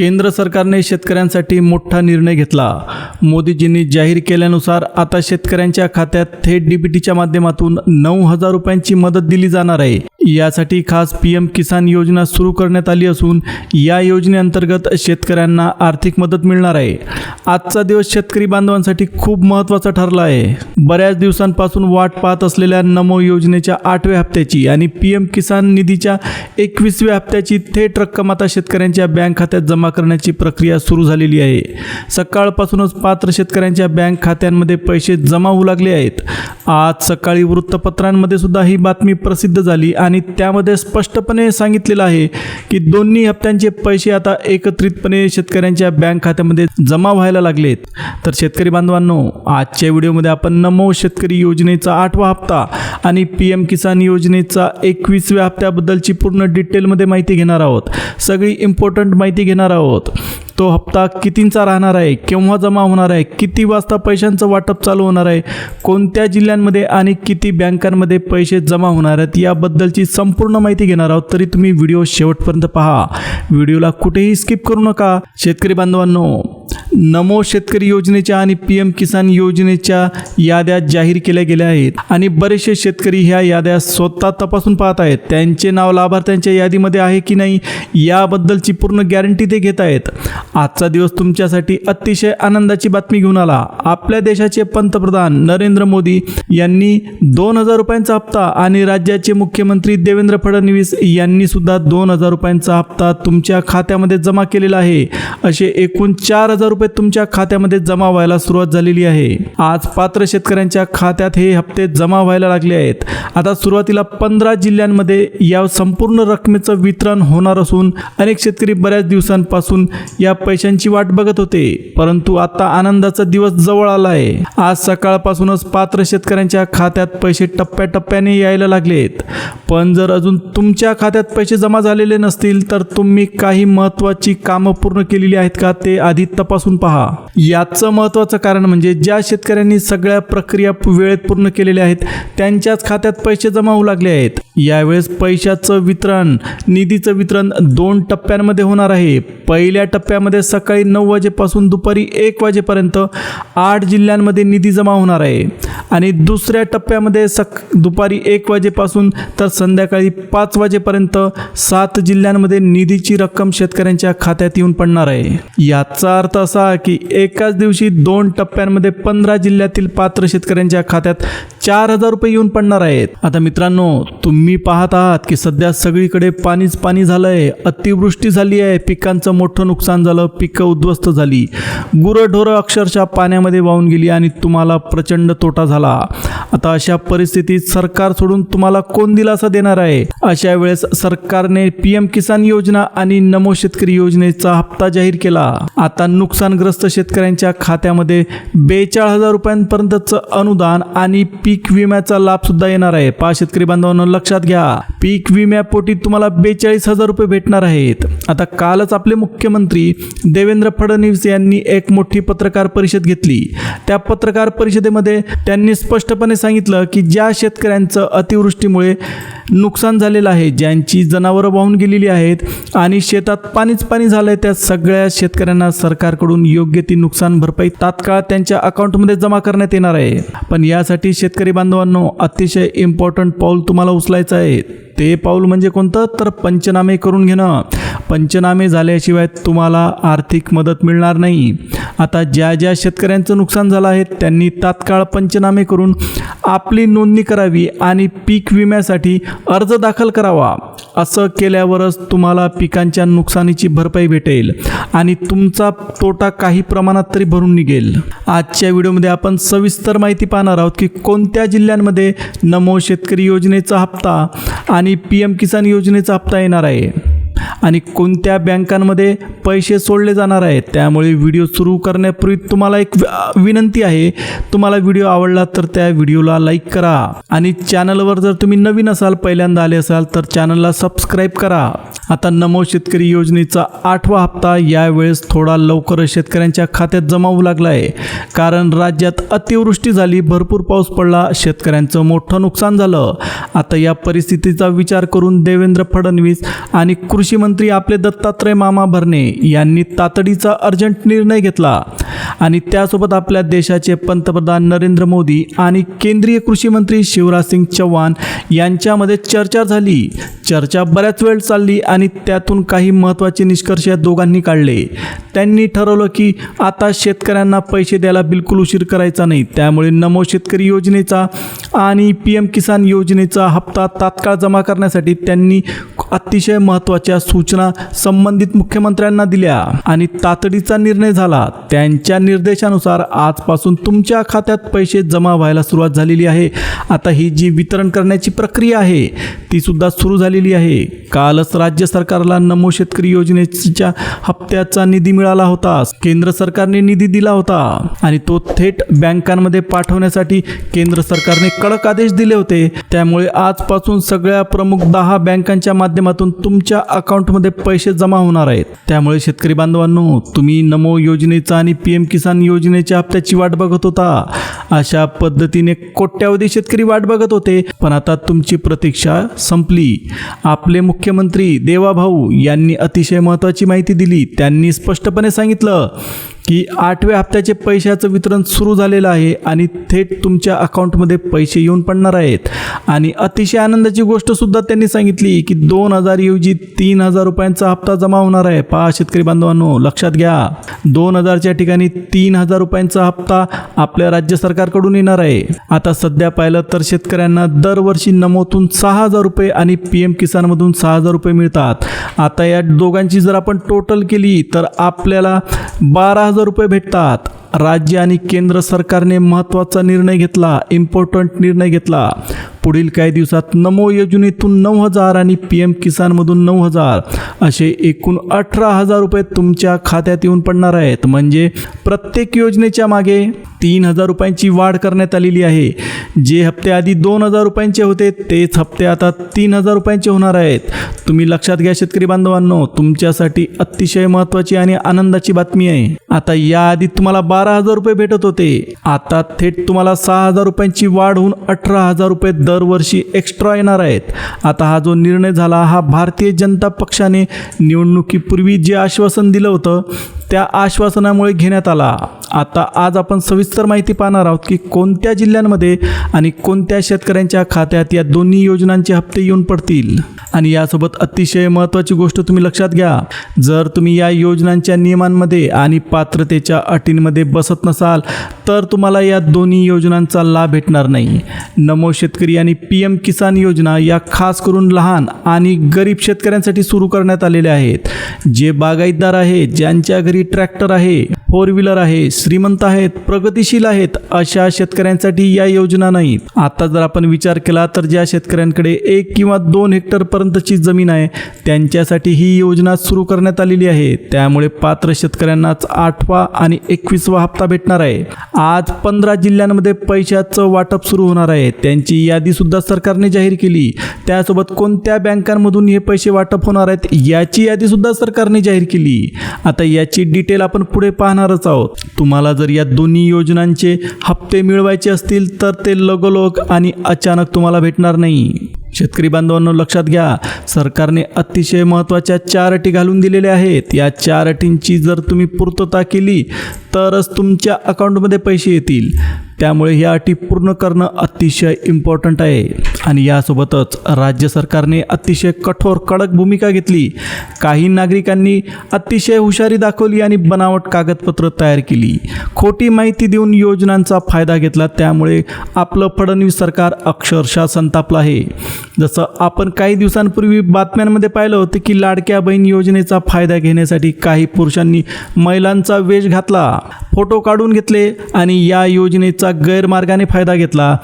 केंद्र सरकारने शेतकऱ्यांसाठी मोठा निर्णय घेतला. मोदीजींनी जाहीर केल्यानुसार आता शेतकऱ्यांच्या खात्यात थेट डीबीटीच्या माध्यमातून नऊ हजार रुपयांची मदत दिली जाणार आहे. यासाठी खास पी एम किसान योजना सुरू करण्यात आली असून या योजनेअंतर्गत शेतकऱ्यांना आर्थिक मदत मिळणार आहे. आजचा दिवस शेतकरी बांधवांसाठी खूप महत्त्वाचा ठरला आहे. बऱ्याच दिवसांपासून वाट पाहत असलेल्या नमो योजनेच्या आठव्या हप्त्याची आणि पी एम किसान निधीच्या एकवीसव्या हप्त्याची थेट रक्कम आता शेतकऱ्यांच्या बँक खात्यात जमा करण्याची प्रक्रिया सुरू झालेली आहे. सकाळपासूनच पात्र शेतकऱ्यांच्या बँक खात्यांमध्ये पैसे जमा होऊ लागले आहेत. आज सकाळी वृत्तपत्रांमध्ये सुद्धा ही बातमी प्रसिद्ध झाली आणि त्यामध्ये स्पष्टपणे सांगितलेलं आहे की दोन्ही हप्त्यांचे पैसे आता एकत्रितपणे शेतकऱ्यांच्या बँक खात्यामध्ये जमा व्हायला लागलेत तर शेतकरी बांधवांनो आजच्या व्हिडिओमध्ये आपण नमो शेतकरी योजनेचा आठवा हप्ता आणि पी एम किसान योजनेचा एकवीसव्या हप्त्याबद्दलची पूर्ण डिटेलमध्ये माहिती घेणार आहोत. सगळी इम्पॉर्टंट माहिती घेणार आहोत. तो हप्ता कितींचा राहणार आहे? केव्हा जमा होणार आहे? किती वाजता पैशांचं वाटप चालू होणार आहे? कोणत्या जिल्ह्यांमध्ये आणि किती बँकांमध्ये पैसे जमा होणार आहेत? याबद्दलची संपूर्ण माहिती घेणार आहोत. तरी तुम्ही व्हिडिओ शेवटपर्यंत पहा. व्हिडिओला कुठेही स्किप करू नका. शेतकरी बांधवांनो नमो शेतकरी योजनेच्या आणि पी एम किसान योजनेच्या याद्या जाहीर केल्या गेल्या आहेत. आणि बरेचसे शेतकरी ह्या याद्या स्वतः तपासून पाहत आहेत. त्यांचे नाव लाभार्थ्यांच्या यादीमध्ये आहे की नाही याबद्दलची पूर्ण गॅरंटी ते घेत आहेत. आजचा दिवस तुमच्यासाठी अतिशय आनंदाची बातमी घेऊन आला. आपल्या देशाचे पंतप्रधान नरेंद्र मोदी यांनी दोन हजार रुपयांचा हप्ता आणि राज्याचे मुख्यमंत्री देवेंद्र फडणवीस यांनी सुद्धा दोन हजार रुपयांचा हप्ता तुमच्या खात्यामध्ये जमा केलेला आहे. असे एकूण चार हजार रुपये तुमच्या खात्यामध्ये जमा व्हायला सुरुवात झालेली आहे. आज पात्र शेतकऱ्यांच्या खात्यात हे हप्ते जमा व्हायला लागले आहेत. आता सुरुवातीला पंधरा जिल्ह्यांमध्ये या संपूर्ण रकमेचं वितरण होणार असून अनेक शेतकरी बऱ्याच दिवसांपासून या पैशांची वाट बघत होते. परंतु आता आनंदाचा दिवस जवळ आला आहे आज सकाळपासूनच पात्र शेतकऱ्यांच्या खात्यात पैसे टप्प्याटप्प्याने यायला लागलेत पण जर अजून तुमच्या खात्यात पैसे जमा झालेले नसतील तर तुम्ही काही महत्त्वाची कामं पूर्ण केलेली आहेत का ते आधी तपासून पहा. याचं महत्त्वाचं कारण म्हणजे ज्या शेतकऱ्यांनी सगळ्या प्रक्रिया वेळेत पूर्ण केलेल्या आहेत त्यांच्याच खात्यात पैसे जमा होऊ लागले आहेत. यावेळेस पैशाचं वितरण निधीचं वितरण दोन टप्प्यांमध्ये होणार आहे. पहिल्या टप्प्यामध्ये सकाळी नऊ वाजेपासून दुपारी एक वाजेपर्यंत आठ जिल्ह्यांमध्ये निधी जमा होणार आहे. आणि दुसऱ्या टप्प्यामध्ये सक दुपारी एक वाजेपासून तर संध्याकाळी पाच वाजेपर्यंत सात जिल्ह्यांमध्ये निधीची रक्कम शेतकऱ्यांच्या खात्यात येऊन पडणार आहे. याचा अर्थ असा की एकाच दिवशी दोन टप्प्यांमध्ये पंधरा जिल्ह्यातील पात्र शेतकऱ्यांच्या खात्यात चार हजार रुपये येऊन पडणार आहेत. आता मित्रांनो तुम्ही पाहत आहात की सध्या सगळीकडे पाणीच पाणी झालंय. अतिवृष्टी झाली आहे. पिकांचं मोठं नुकसान झालं. पिकं उद्ध्वस्त झाली. गुरंढोरं अक्षरशः पाण्यामध्ये वाहून गेली आणि तुम्हाला प्रचंड तोटा झाला. आता अशा परिस्थितीत सरकार सोडून तुम्हाला कोण दिलासा देणार आहे? अशा वेळेस सरकारने पीएम किसान योजना आणि नमो शेतकरी योजनेचा हप्ता जाहीर केला. आता नुकसान नुकसानग्रस्त शेतकऱ्यांच्या खात्यामध्ये बेचाळ हजार रुपयांपर्यंतचं अनुदान आणि पीक विम्याचा लाभ सुद्धा येणार आहे. पा शेतकरी बांधवांना लक्षात घ्या. पीक विम्यापोटी तुम्हाला बेचाळीस हजार रुपये भेटणार आहेत. आता कालच आपले मुख्यमंत्री देवेंद्र फडणवीस यांनी एक मोठी पत्रकार परिषद घेतली. त्या पत्रकार परिषदेमध्ये त्यांनी स्पष्टपणे सांगितलं की ज्या शेतकऱ्यांचं अतिवृष्टीमुळे नुकसान झालेलं आहे ज्यांची जनावरं वाहून गेलेली आहेत आणि शेतात पाणीच पाणी झालंय त्या सगळ्या शेतकऱ्यांना सरकारकडून योग्य ती नुकसान भरपाई तात्काळ त्यांच्या अकाउंटमध्ये जमा करण्यात येणार आहे. पण यासाठी शेतकरी बांधवांनो अतिशय इम्पॉर्टंट पाऊल तुम्हाला उचलायचं आहे. ते पाऊल म्हणजे कोणतं? तर पंचनामे करून घेणं. पंचनामे झाल्याशिवाय तुम्हाला आर्थिक मदत मिळणार नाही. आता ज्या ज्या शेतकऱ्यांचं नुकसान झालं आहे त्यांनी तात्काळ पंचनामे करून आपली नोंदणी करावी आणि पीक विम्यासाठी अर्ज दाखल करावा. असं केल्यावरच तुम्हाला पिकांच्या नुकसानीची भरपाई भेटेल आणि तुमचा तोटा काही प्रमाणात तरी भरून निघेल. आजच्या व्हिडिओमध्ये आपण सविस्तर माहिती पाहणार आहोत की कोणत्या जिल्ह्यांमध्ये नमो शेतकरी योजनेचा हप्ता आणि पी एम किसान योजनेचा हप्ता येणार आहे. आणि कोणत्या बँकांमध्ये पैसे सोडले जाणार आहेत त्यामुळे व्हिडिओ सुरू करण्यापूर्वी तुम्हाला एक विनंती आहे. तुम्हाला व्हिडिओ आवडला तर त्या व्हिडिओला लाईक करा. आणि चॅनलवर जर तुम्ही नवीन असाल पहिल्यांदा आले असाल तर चॅनलला सबस्क्राईब करा. आता नमो शेतकरी योजनेचा आठवा हप्ता यावेळेस थोडा लवकरच शेतकऱ्यांच्या खात्यात जमा होऊ लागला आहे कारण राज्यात अतिवृष्टी झाली भरपूर पाऊस पडला शेतकऱ्यांचं मोठं नुकसान झालं. आता या परिस्थितीचा विचार करून देवेंद्र फडणवीस आणि कृषी मंत्री आपले दत्तात्रय मामा भरणे यांनी तातडीचा अर्जंट निर्णय घेतला. आणि त्यासोबत आपल्या देशाचे पंतप्रधान नरेंद्र मोदी आणि केंद्रीय कृषी मंत्री शिवराज सिंग चौहान यांच्यामध्ये चर्चा झाली. चर्चा बऱ्याच वेळ चालली आणि त्यातून काही महत्त्वाचे निष्कर्ष या दोघांनी काढले. त्यांनी ठरवलं की आता शेतकऱ्यांना पैसे द्यायला बिलकुल उशीर करायचा नाही. त्यामुळे नमो शेतकरी योजनेचा आणि पी एम किसान योजनेचा हप्ता तात्काळ जमा करण्यासाठी त्यांनी अतिशय महत्त्वाच्या सूचना संबंधित मुख्यमंत्र्यांना दिल्या आणि तातडीचा निर्णय झाला. त्यांच्या निर्देशानुसार आजपासून तुमच्या खात्यात पैसे जमा व्हायला सुरुवात झालेली आहे. आता ही जी वितरण करण्याची प्रक्रिया आहे ती सुद्धा सुरू झालेली आहे. कालच राज्य सरकारला नमो शेतकरी योजनेच्या हप्त्याचा निधी मिळाला होता. केंद्र सरकारने निधी दिला होता आणि तो थेट बँकांमध्ये पाठवण्यासाठी केंद्र सरकारने कडक आदेश दिले होते. त्यामुळे आजपासून सगळ्या प्रमुख दहा बँकांच्या माध्यमातून तुमच्या अकाउंटमध्ये पैसे जमा होणार आहेत. त्यामुळे शेतकरी बांधवांनो तुम्ही नमो योजनेचा आणि पी पीएम किसान योजनेच्या हप्त्याची वाट बघत होता. अशा पद्धतीने कोट्यावधी शेतकरी वाट बघत होते. पण आता तुमची प्रतीक्षा संपली. आपले मुख्यमंत्री देवाभाऊ यांनी अतिशय महत्त्वाची माहिती दिली. त्यांनी स्पष्टपणे सांगितलं की आठव्या हप्त्याचे पैशाचं वितरण सुरू झालेलं आहे आणि थेट तुमच्या अकाउंटमध्ये पैसे येऊन पडणार आहेत. आणि अतिशय आनंदाची गोष्टसुद्धा त्यांनी सांगितली की दोन हजार ऐवजी तीन हजार रुपयांचा हप्ता जमा होणार आहे. पहा शेतकरी बांधवांनो लक्षात घ्या. दोन हजारच्या ठिकाणी तीन हजार रुपयांचा हप्ता आपल्या राज्य सरकारकडून येणार आहे. आता सध्या पाहिलं तर शेतकऱ्यांना दरवर्षी नमोतून सहा हजार रुपये आणि पी एम किसानमधून सहा हजार रुपये मिळतात. आता या दोघांची जर आपण टोटल केली तर आपल्याला बारा हजार रुपये भेटतात. राज्य आणि केंद्र सरकारने महत्त्वाचा निर्णय घेतला इम्पॉर्टंट निर्णय घेतला. पुढील काही दिवसात नमो योजनेतून नऊ हजार आणि पी एम किसानमधून नऊ हजार. असे एकूण अठरा हजार रुपये तुमच्या खात्यात येऊन पडणार आहेत. म्हणजे प्रत्येक योजनेच्या मागे तीन हजार रुपयांची वाढ करण्यात आलेली आहे. जे हप्ते आधी दोन हजार रुपयांचे होते तेच हप्ते आता तीन हजार रुपयांचे होणार आहेत. तुम्ही लक्षात घ्या शेतकरी बांधवांनो तुमच्यासाठी अतिशय महत्त्वाची आणि आनंदाची बातमी आहे. आता याआधी तुम्हाला बारा हजार रुपये भेटत होते. आता थेट तुम्हाला सहा हजार रुपयांची वाढ होऊन अठरा हजार रुपये दरवर्षी एक्स्ट्रा येणार आहेत. आता हा जो निर्णय झाला हा भारतीय जनता पक्षाने निवडणुकीपूर्वी जे आश्वासन दिलं होतं त्या आश्वासनामुळे घेण्यात आला. आता आज आपण सविस्तर माहिती पाहणार आहोत की कोणत्या जिल्ह्यांमध्ये आणि कोणत्या शेतकऱ्यांच्या खात्यात या दोन्ही योजनांचे हप्ते येऊन पडतील? आणि यासोबत अतिशय महत्त्वाची गोष्ट तुम्ही लक्षात घ्या. जर तुम्ही या योजनांच्या नियमांमध्ये आणि पात्रतेच्या अटींमध्ये बसत नसाल तर तुम्हाला या दोन्ही योजनांचा लाभ भेटणार नाही. नमो शेतकरी आणि पी एम किसान योजना या खास करून लहान आणि गरीब शेतकऱ्यांसाठी सुरू करण्यात आलेल्या आहेत. जे बागायतदार आहेत ज्यांच्या घरी ट्रॅक्टर आहे फोर व्हीलर आहे श्रीमंत आहेत प्रगतिशील आहेत अशा शेतकऱ्यांसाठी या योजना नाहीत आता जर आपण विचार केला तर ज्या शेतकऱ्यांकडे एक किंवा दोन हेक्टर पर्यंतची जमीन आहे त्यांच्यासाठी ही योजना सुरू करण्यात आलेली आहे. त्यामुळे पात्र शेतकऱ्यांनाच आठवा आणि एकवीसवा हप्ता भेटणार आहे. आज पंधरा जिल्ह्यांमध्ये पैशाचं वाटप सुरू होणार आहे. त्यांची यादी सुद्धा सरकारने जाहीर केली. त्यासोबत कोणत्या बँकांमधून हे पैसे वाटप होणार आहेत याची यादी सुद्धा सरकारने जाहीर केली. आता याची डिटेल आपण पुढे पाहणारच आहोत. तुम्हाला जर या दोन्ही योजनांचे हप्ते मिळवायचे असतील तर ते लगोलग आणि अचानक तुम्हाला भेटणार नाही. शेतकरी बांधवांनो लक्षात घ्या सरकारने अतिशय महत्त्वाच्या चार अटी घालून दिलेल्या आहेत. या चार अटींची जर तुम्ही पूर्तता केली तरच तुमच्या अकाउंटमध्ये पैसे येतील. त्यामुळे ह्या अटी पूर्ण करणं अतिशय इम्पॉर्टंट आहे. आणि यासोबतच राज्य सरकारने अतिशय कठोर कडक भूमिका घेतली. काही नागरिकांनी अतिशय हुशारी दाखवली आणि बनावट कागदपत्र तयार केली. खोटी माहिती देऊन योजनांचा फायदा घेतला. त्यामुळे आपलं फडणवीस सरकार अक्षरशः संतापलं आहे. जसं आपण काही दिवसांपूर्वी बातम्यांमध्ये पाहिलं होतं की लाडक्या बहीण योजनेचा फायदा घेण्यासाठी काही पुरुषांनी महिलांचा वेश घातला. फोटो काढून घेतले आणि या योजनेचा गैरमार्गाने फायदा घेतला.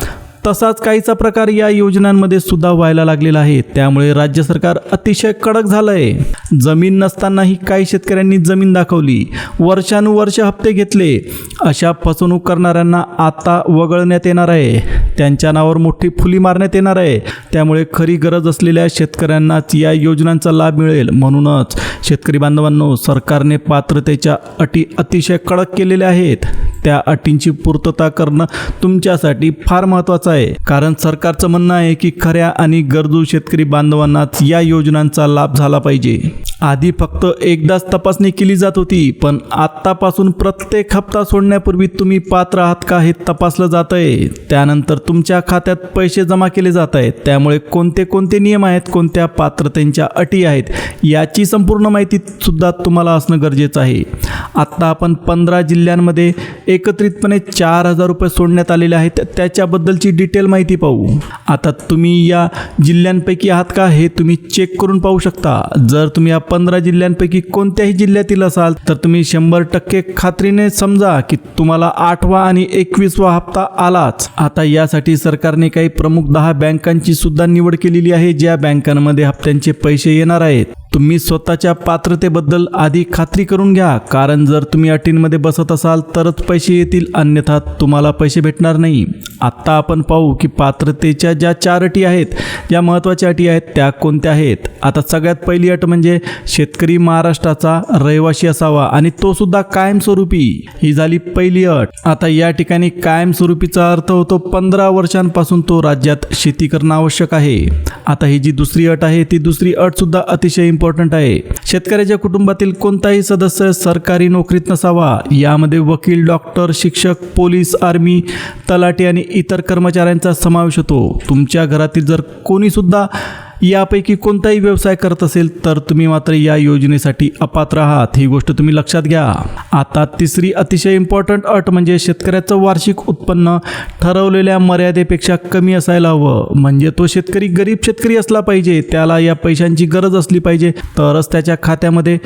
तसाच काहीचा प्रकार या योजनांमध्ये सुद्धा व्हायला लागलेला आहे. त्यामुळे राज्य सरकार अतिशय कडक झालंय. जमीन नसतानाही काही शेतकऱ्यांनी जमीन दाखवली. वर्षानुवर्ष हप्ते घेतले. अशा फसवणूक करणाऱ्यांना आता वगळण्यात येणार आहे. त्यांच्या नावावर मोठी फुली मारण्यात येणार आहे. त्यामुळे खरी गरज असलेल्या शेतकऱ्यांनाच या योजनांचा लाभ मिळेल. म्हणूनच शेतकरी बांधवांनो सरकारने पात्रतेच्या अटी अतिशय कडक केलेल्या आहेत. त्या अटींची पूर्तता करणं तुमच्यासाठी फार महत्त्वाचं आहे. कारण सरकारचं म्हणणं आहे की खऱ्या आणि गरजू शेतकरी बांधवांनाच या योजनांचा लाभ झाला पाहिजे. आधी फक्त एकदाच तपासणी केली जात होती पण आत्तापासून प्रत्येक हप्ता सोडण्यापूर्वी तुम्ही पात्र आहात का हे तपासलं जात आहे त्यानंतर तुमच्या खात्यात पैसे जमा केले जात आहेत त्यामुळे कोणते कोणते नियम आहेत कोणत्या पात्रतेंच्या अटी आहेत याची संपूर्ण माहिती सुद्धा तुम्हाला असणं गरजेचं आहे. आत्ता आपण पंधरा जिल्ह्यांमध्ये एकत्रितपणे चार हजार रुपये सोडण्यात आलेले आहेत. त्याच्याबद्दलची डिटेल माहिती पाहू. आता तुम्ही या जिल्ह्यांपैकी आहात का हे तुम्ही चेक करून पाहू शकता. जर तुम्ही या पंधरा जिल्ह्यांपैकी कोणत्याही जिल्ह्यातील असाल तर तुम्ही शंभर टक्के खात्रीने समजा की तुम्हाला आठवा आणि एकवीसवा हप्ता आलाच. आता यासाठी सरकारने काही प्रमुख दहा बँकांची सुद्धा निवड केलेली आहे ज्या बँकांमध्ये हप्त्यांचे पैसे येणार आहेत. तुम्ही स्वतःच्या पात्रतेबद्दल आधी खात्री करून घ्या कारण जर तुम्ही अटींमध्ये बसत असाल तरच पैसे येतील अन्यथा तुम्हाला पैसे भेटणार नाही. आत्ता आपण पाहू की पात्रतेच्या ज्या चार अटी आहेत ज्या महत्त्वाच्या अटी आहेत त्या कोणत्या आहेत? आता सगळ्यात पहिली अट म्हणजे शेतकरी महाराष्ट्राचा रहिवासी असावा आणि तो सुद्धा कायमस्वरूपी. ही झाली पहिली अट. आता या ठिकाणी कायमस्वरूपीचा अर्थ होतो पंधरा वर्षांपासून तो राज्यात शेती करणं आवश्यक आहे. आता ही जी दुसरी अट आहे ती दुसरी अट सुद्धा अतिशय इम्पॉर्टंट आहे. शेतकऱ्याच्या कुटुंबातील कोणताही सदस्य सरकारी नोकरीत नसावा. यामध्ये वकील डॉक्टर शिक्षक पोलीस आर्मी तलाठी आणि इतर कर्मचाऱ्यांचा समावेश होतो. तुमच्या घरातील जर कोणी सुद्धा यापैकी कोणताही व्यवसाय करत असेल तर तुम्ही मात्र या योजनेसाठी अपात्र आहात. ही गोष्ट तुम्ही लक्षात घ्या. आता तिसरी अतिशय इम्पॉर्टंट अट म्हणजे शेतकऱ्याचं वार्षिक उत्पन्न ठरवलेल्या मर्यादेपेक्षा कमी असायला हवं. म्हणजे तो शेतकरी गरीब शेतकरी असला पाहिजे त्याला या पैशांची गरज असली पाहिजे तरच त्याच्या खात्यामध्ये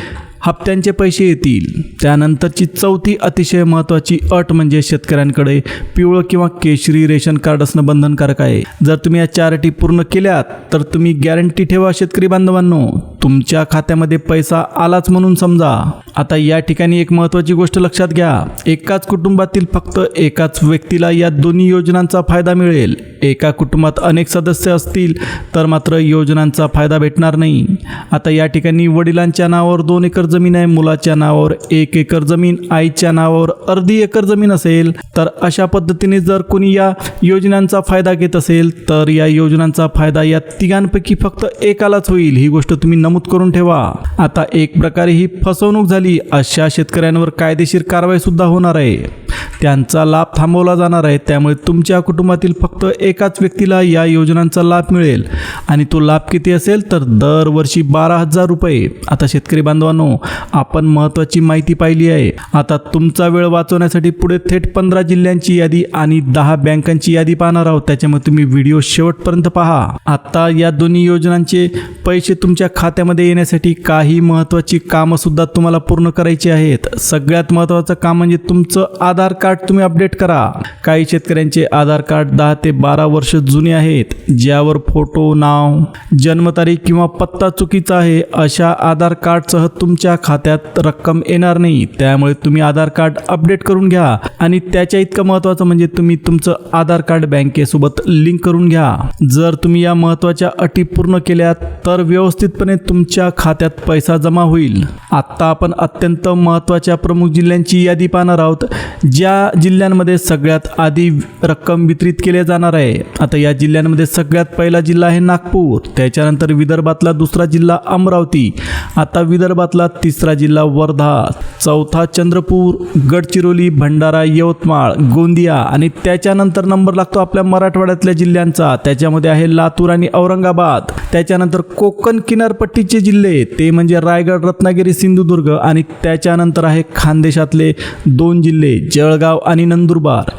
हप्त्यांचे पैसे येतील. त्यानंतरची चौथी अतिशय महत्त्वाची अट म्हणजे शेतकऱ्यांकडे पिवळं किंवा केशरी रेशन कार्ड असणं बंधनकारक आहे. जर तुम्ही या चार अटी पूर्ण केल्यात तर तुम्ही गॅरंटी ठेवा शेतकरी बांधवांनो. तुमच्या खात्यामध्ये पैसा आलाच म्हणून समजा. आता या ठिकाणी एक महत्त्वाची गोष्ट लक्षात घ्या. एकाच कुटुंबातील फक्त एकाच व्यक्तीला या दोन्ही योजनांचा फायदा मिळेल. एका कुटुंबात अनेक सदस्य असतील तर मात्र योजनांचा फायदा भेटणार नाही. आता या ठिकाणी वडिलांच्या नावावर दोन एकर जमीन आहे मुलाच्या नावावर एक एकर जमीन आईच्या नावावर अर्धी एकर जमीन असेल तर अशा पद्धतीने जर कोणी या योजनांचा फायदा घेत असेल तर या योजनांचा फायदा या तिघांपैकी फक्त एकालाच होईल ही गोष्ट तुम्ही नमूद करून ठेवा. आता एक प्रकारे ही फसवणूक झाली अशा शेतकऱ्यांवर कायदेशीर कारवाई सुद्धा होणार आहे. त्यांचा लाभ थांबवला जाणार आहे. त्यामुळे तुमच्या कुटुंबातील फक्त एकाच व्यक्तीला या योजनांचा लाभ मिळेल. आणि तो लाभ किती असेल तर दरवर्षी बारा हजार रुपये. आता शेतकरी बांधवांनो आपण महत्त्वाची माहिती पाहिली आहे. आता तुमचा वेळ वाचवण्यासाठी पुढे थेट पंधरा जिल्ह्यांची यादी आणि दहा बँकांची यादी पाहणार आहोत. त्याच्यामुळे तुम्ही व्हिडिओ शेवटपर्यंत पहा. आता या दोन्ही योजनांचे पैसे तुमच्या खात्यामध्ये येण्यासाठी काही महत्त्वाची कामंसुद्धा तुम्हाला पूर्ण करायची आहेत. सगळ्यात महत्त्वाचं काम म्हणजे तुमचं आधार आधार कार्ड तुम्ही अपडेट करा. काही शेतकऱ्यांचे आधार कार्ड दहा ते बारा वर्ष जुने आहेत. ज्यावर फोटो नाव जन्मतारीख किंवा पत्ता चुकीचा आहे अशा आधार कार्डसह तुमच्या खात्यात रक्कम येणार नाही. त्यामुळे तुम्ही आधार कार्ड अपडेट करून घ्या आणि त्याच्या इतकं महत्त्वाचं म्हणजे तुम्ही तुमचं आधार कार्ड बँकेसोबत लिंक करून घ्या. जर तुम्ही या महत्त्वाच्या अटी पूर्ण केल्या तर व्यवस्थितपणे तुमच्या खात्यात पैसा जमा होईल. आत्ता आपण अत्यंत महत्त्वाच्या प्रमुख जिल्ह्यांची यादी पाहणार आहोत ज्या जिल्ह्यांमध्ये सगळ्यात आधी रक्कम वितरित केल्या जाणार आहे आता या जिल्ह्यांमध्ये सगळ्यात पहिला जिल्हा आहे नागपूर. त्याच्यानंतर विदर्भातला दुसरा जिल्हा अमरावती. आता विदर्भातला तिसरा जिल्हा वर्धा. चौथा चंद्रपूर गडचिरोली भंडारा यवतमाळ गोंदिया आणि त्याच्यानंतर नंबर लागतो आपल्या मराठवाड्यातल्या जिल्ह्यांचा. त्याच्यामध्ये आहे लातूर आणि औरंगाबाद. त्याच्यानंतर कोकण किनारपट्टीचे जिल्हे ते म्हणजे रायगड रत्नागिरी सिंधुदुर्ग आणि त्याच्यानंतर आहे खानदेशातले दोन जिल्हे जळगाव आणि नंदुरबार.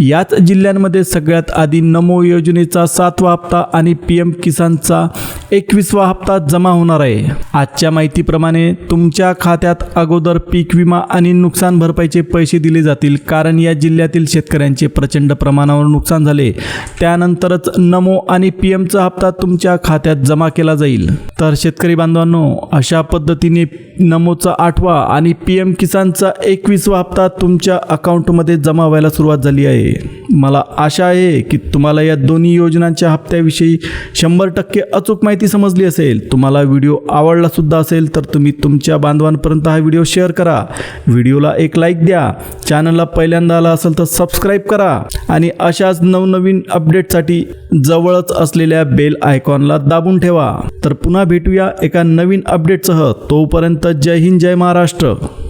याच जिल्ह्यांमध्ये सगळ्यात आधी नमो योजनेचा सातवा हप्ता आणि पी एम किसानचा एकवीसवा हप्ता जमा होणार आहे. आजच्या माहितीप्रमाणे तुमच्या खात्यात अगोदर पीक विमा आणि नुकसान भरपाईचे पैसे दिले जातील कारण या जिल्ह्यातील शेतकऱ्यांचे प्रचंड प्रमाणावर नुकसान झाले. त्यानंतरच नमो आणि पी एमचा हप्ता तुमच्या खात्यात जमा केला जाईल. तर शेतकरी बांधवांनो अशा पद्धतीने नमोचा आठवा आणि पी एम किसानचा एकवीसवा हप्ता तुमच्या अकाउंटमध्ये जमा व्हायला सुरुवात झाली आहे. आहे मला आशा आहे की तुम्हाला या दोन्ही योजनांच्या हप्त्याविषयी शंभर टक्के अचूक माहिती समजली असेल. तुम्हाला व्हिडिओ आवडला सुद्धा असेल तर तुम्ही तुमच्या बांधवांपर्यंत हा व्हिडिओ शेअर करा. व्हिडिओला एक लाईक द्या. चॅनलला पहिल्यांदा आला असेल तर सबस्क्राईब करा. आणि अशाच नवनवीन अपडेटसाठी जवळच असलेल्या बेल आयकॉनला दाबून ठेवा. तर पुन्हा भेटूया एका नवीन अपडेटसह. तोपर्यंत जय हिंद जय महाराष्ट्र.